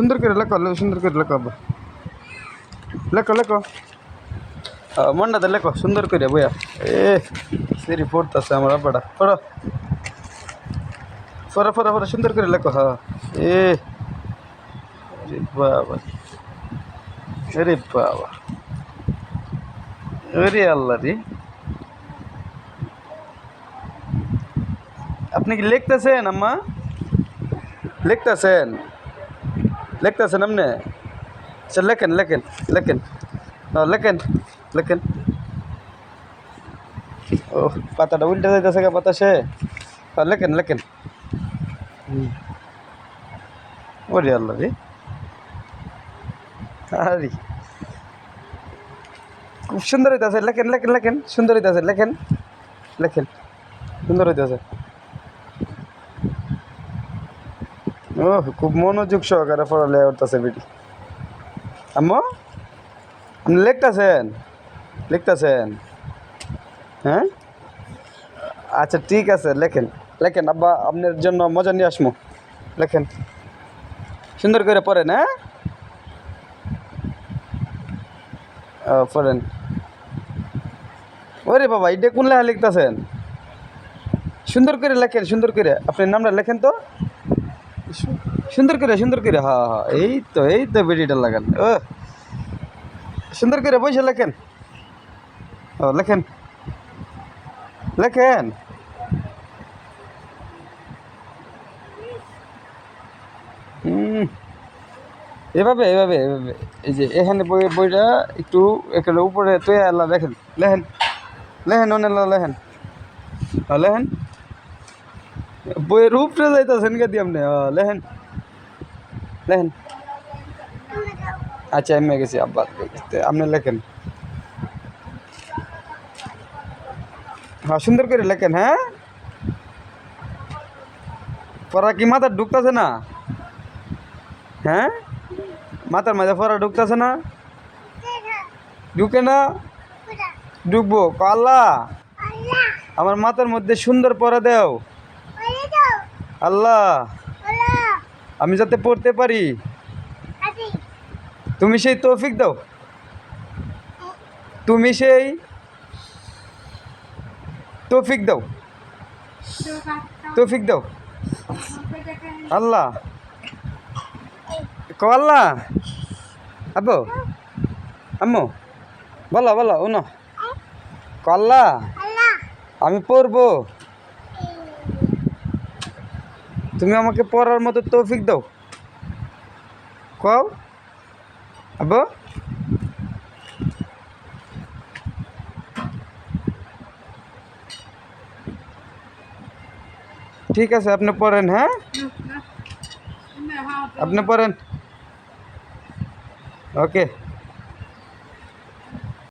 সুন্দর করে লেখো লে- সুন্দর করে লেখো আব্বা লেখো লেখো আহ, মন্ডাতে লেখো সুন্দর করে বইয়া এ সিরি পড়তেছে আমার আব্বাটা পড়ো ফরা ফরা ফরা সুন্দর করে লেখো হ্যাঁ এ আরে বাবা আরে বাবা আরে আল্লাহ রে আপনি কি লিখতেছেন আম্মা লিখতেছেন লিখতেছেন আপনি আচ্ছা লেখেন লেখেন লেখেন। লেখেন লেখেন। ও, পাতাটা উল্টে যাইতেছে গা বাতাসে লেখেন লেখেন। ওরে আল্লাহ রে। আরে। খুব সুন্দর হইতেছে। লেখেন লেখেন লেখেন। সুন্দর হইতেছে। লেখেন লেখেন। সুন্দর হইতেছে। খুব মনোযোগ সহকারে পড়ালে উঠতেছে বেটি। আম্মু, আপনি লিখতেছেন? লিখতেছেন? হ্যাঁ? আচ্ছা ঠিক আছে, লেখেন। লেখেন, আব্বা, আপনার জন্য মজা নিয়ে আসমো। লেখেন। সুন্দর করে পড়েন হ্যাঁ? পড়েন। ওরে বাবা, এটা কোন লেখা লিখতেছেন? সুন্দর করে লেখেন, সুন্দর করে। আপনার নামটা লেখেন তো। সুন্দর করে সুন্দর করে হ্যাঁ হ্যাঁ এই তো এই তো বেডিটা লাগান। ও, সুন্দর করে বসে লেখেন। ও, লেখেন। লেখেন। এভাবে এভাবে এভাবে। এই যে এখানে বই, বইটা একটু এখানে উপরে আল্লাহ লেখেন লেখেন। লেখেন অনেক লেখেন। লেখেন। বইয়ের উপরে যাইতেছেন কে দিয়ে আপনি লেখেন লেখেন আচ্ছা এমনি গেছি আব্বা। আপনি লেখেন। হ্যাঁ সুন্দর করে লেখেন হ্যাঁ? পড়া কি মাথা ঢুকতেছে না? হ্যাঁ? মাথার মাঝে পড়া ঢুকতেছে না? ঢুকে না? ঢুকবো। আল্লাহ! আমার মাথার মধ্যে সুন্দর পড়া দেও। আল্লাহ। আমি যাতে পড়তে পারি। তুমি সেই তৌফিক দাও। তুমি সেই তৌফিক দাও। তৌফিক দাও। আল্লাহ। ক আল্লাহ। আব্বু। আম্মু। বলো বলো উনো। ক আল্লাহ। আমি পড়ব। তুমি আমাকে পড়ার মতো তৌফিক দাও। কও? আব্বু? ঠিক আছে আপনি পড়েন হ্যাঁ? আপনি পড়েন। ওকে।